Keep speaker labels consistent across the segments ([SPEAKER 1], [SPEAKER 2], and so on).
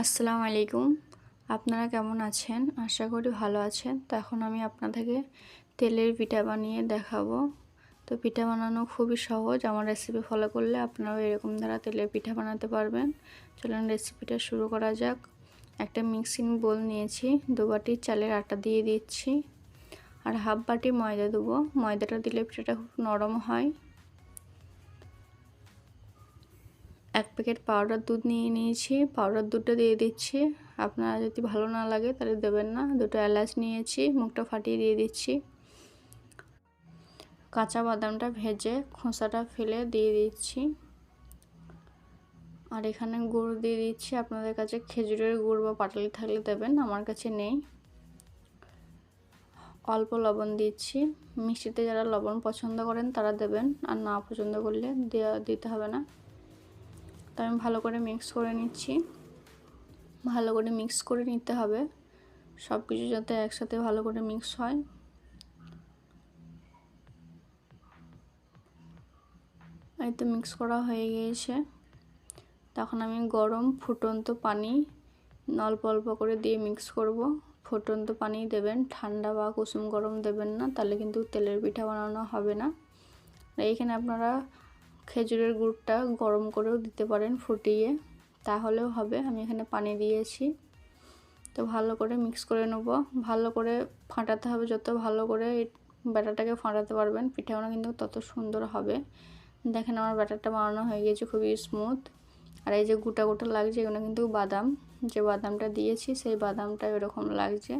[SPEAKER 1] আসসালামু আলাইকুম। আপনারা কেমন আছেন? আশা করি ভালো আছেন। তো এখন আমি আপনাদেরকে তেলের পিঠা বানিয়ে দেখাবো। তো পিঠা বানানো খুবই সহজ। আমার রেসিপি ফলো করলে আপনারাও এরকম দ্বারা তেলের পিঠা বানাতে পারবেন। চলুন রেসিপিটা শুরু করা যাক। একটা মিক্সিং বোল নিয়েছি। দু বাটি চালের আটা দিয়ে দিচ্ছি। আর হাফ বাটি ময়দা দেবো। ময়দাটা দিলে পিঠাটা খুব নরম হয়। এক প্যাকেট পাউডার দুধ নিয়ে নিয়েছি। পাউডার দুধটা দিয়ে দিচ্ছি। আপনারা যদি ভালো না লাগে তাহলে দেবেন না। দুটো এলাচ নিয়েছি, মুখটা ফাটিয়ে দিয়ে দিচ্ছি। কাঁচা বাদামটা ভেজে খোসাটা ফেলে দিয়ে দিচ্ছি। আর এখানে গুড় দিয়ে দিচ্ছি। আপনাদের কাছে খেজুরের গুড় বা পাটালি থাকলে দেবেন, আমার কাছে নেই। অল্প লবণ দিচ্ছি। মিষ্টিতে যারা লবণ পছন্দ করেন তারা দেবেন, আর না পছন্দ করলে দেওয়া দিতে হবে না। তো আমি ভালো করে মিক্স করে নিচ্ছি। ভালো করে মিক্স করে নিতে হবে। সব কিছু যাতে একসাথে ভালো করে মিক্স হয়। এই তো মিক্স করা হয়ে গিয়েছে। তখন আমি গরম ফুটন্ত পানি অল্প অল্প করে দিয়ে মিক্স করব। ফুটন্ত পানি দেবেন, ঠান্ডা বা কুসুম গরম দেবেন না, তাহলে কিন্তু তেলের পিঠা বানানো হবে না। এইখানে আপনারা খেজুরের গুড়টা গরম করেও দিতে পারেন ফুটিয়ে, তাহলেও হবে। আমি এখানে পানি দিয়েছি। তো ভালো করে মিক্স করে নেব। ভালো করে ফাটাতে হবে। যত ভালো করে ব্যাটারটাকে ফাটাতে পারবেন পিঠাগুলো কিন্তু তত সুন্দর হবে। দেখেন আমার ব্যাটারটা বানানো হয়ে গেছে খুবই স্মুথ আর এই যে গোটা গোটা লাগছে, এগুলো কিন্তু বাদাম। যে বাদামটা দিয়েছি, সেই বাদামটা এরকম লাগছে।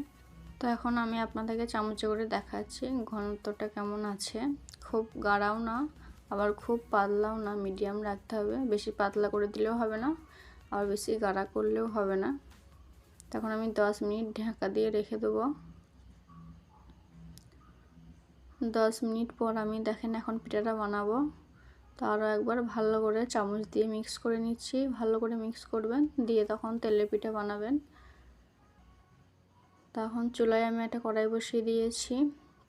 [SPEAKER 1] তো এখন আমি আপনাদেরকে চামচে করে দেখাচ্ছি ঘনত্বটা কেমন আছে। খুব গাঢ়াও না। আবার খুব পাতলাও না মিডিয়াম রাখতে হবে। বেশি পাতলা করে দিলেও হবে না আর বেশি গাঢ়া করলেও হবে না। তখন আমি দশ মিনিট ঢাকা দিয়ে রেখে দেবো। দশ মিনিট পর আমি দেখেন এখন পিঠাটা বানাবো। তো আরও একবার ভালো করে চামচ দিয়ে মিক্স করে নিচ্ছি। ভালো করে মিক্স করবেন, দিয়ে তখন তেলের পিঠা বানাবেন। তখন চুলায় আমি একটা কড়াই বসিয়ে দিয়েছি।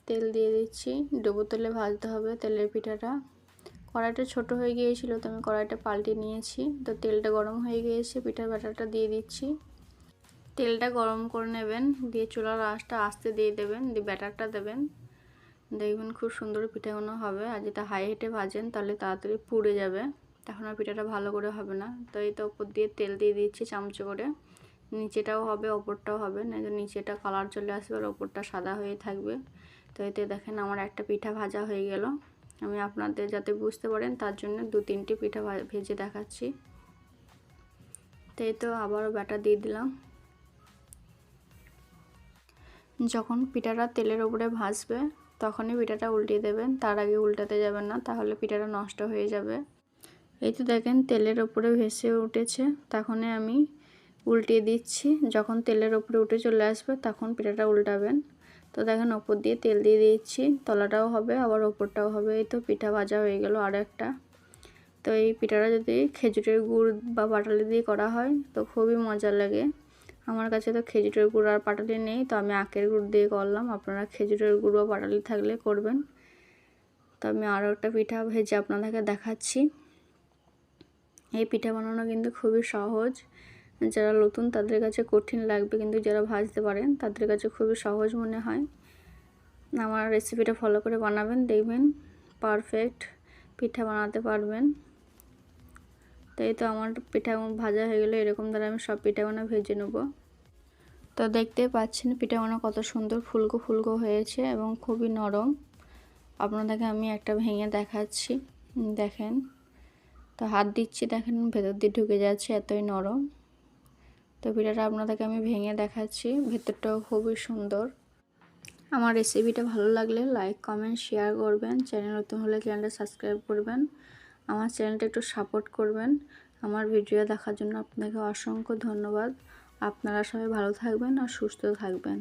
[SPEAKER 1] তেল দিয়ে দিচ্ছি। ডুবো তেলে ভাজতে হবে তেলের পিঠাটা। কড়াইটা ছোট হয়ে গিয়েছিল তো আমি কড়াইটা পাল্টে নিয়েছি। তো তেলটা গরম হয়ে গিয়েছে, পিঠার ব্যাটারটা দিয়ে দিচ্ছি। তেলটা গরম করে নেবেন, দিয়ে চুলার আঁচটা আস্তে দিয়ে দেবেন, দিয়ে ব্যাটারটা দেবেন। দেখবেন খুব সুন্দর পিঠাগুলো হবে আর যেটা হাই হেঁটে ভাজেন তাহলে তাড়াতাড়ি পুড়ে যাবে। তখন আর পিঠাটা ভালো করে হবে না। তো এই তো ওপর দিয়ে তেল দিয়ে দিচ্ছি চামচ করে। নিচেটাও হবে, ওপরটাও হবে না তো নিচেটা কালার চলে আসবে আর ওপরটা সাদা হয়ে থাকবে। তো এতে দেখেন আমার একটা পিঠা ভাজা হয়ে গেল। আমি আপনাদের যাতে বুঝতে পারেন, তার জন্য দু তিনটি পিঠা ভেজে দেখাচ্ছি। তো এই তো আবারও ব্যাটা দিয়ে দিলাম। যখন পিঠাটা তেলের উপরে ভাজবে, তখনই পিঠাটা উল্টিয়ে দেবেন। তার আগে উল্টাতে যাবেন না, তাহলে পিঠাটা নষ্ট হয়ে যাবে। এই তো দেখেন, তেলের ওপরে ভেসে উঠেছে। তখনই আমি উল্টিয়ে দিচ্ছি। যখন তেলের ওপরে উঠে চলে আসবে, তখন পিঠাটা উল্টাবেন। তো দেখেন ওপর দিয়ে তেল দিয়ে দিচ্ছি তলাটাও হবে, আবার ওপরটাও হবে। এই তো পিঠা ভাজা হয়ে গেল আর একটা তো এই পিঠাটা যদি খেজুরের গুড় বা পাটালি দিয়ে করা হয়, তো খুবই মজা লাগে। আমার কাছে তো খেজুরের গুড় আর পাটালি নেই, তো আমি আখের গুড় দিয়ে করলাম। আপনারা খেজুরের গুড় বা পাটালি থাকলে করবেন। তো আমি আরও একটা পিঠা ভেজে আপনাদেরকে দেখাচ্ছি। এই পিঠা বানানো কিন্তু খুবই সহজ। যারা নতুন তাদের কাছে কঠিন লাগবে, কিন্তু যারা ভাজতে পারেন তাদের কাছে খুবই সহজ মনে হয়। আমার রেসিপিটা ফলো করে বানাবেন, দেখবেন পারফেক্ট পিঠা বানাতে পারবেন। তো এই তো আমার পিঠা ভাজা হয়ে গেলো, এরকম দ্বারা আমি সব পিঠাগুলো ভেজে নেব। তো দেখতে পাচ্ছেন পিঠাগুলো কত সুন্দর ফুলকো ফুলকো হয়েছে এবং খুবই নরম। আপনাদেরকে আমি একটা ভেঙে দেখাচ্ছি, দেখেন। তো হাত দিচ্ছি, দেখেন ভেতর দিয়ে ঢুকে যাচ্ছে এতই নরম। তো পিঠাটা আপনাদেরকে আমি ভেঙে দেখাচ্ছি। ভেতরটাও খুবই সুন্দর। আমার রেসিপিটা ভালো লাগলে লাইক কমেন্ট শেয়ার করবেন। চ্যানেল নতুন হলে চ্যানেলটা সাবস্ক্রাইব করবেন। আমার চ্যানেলটা একটু সাপোর্ট করবেন। আমার ভিডিও দেখার জন্য আপনাকে অসংখ্য ধন্যবাদ। আপনারা সবাই ভালো থাকবেন আর সুস্থ থাকবেন।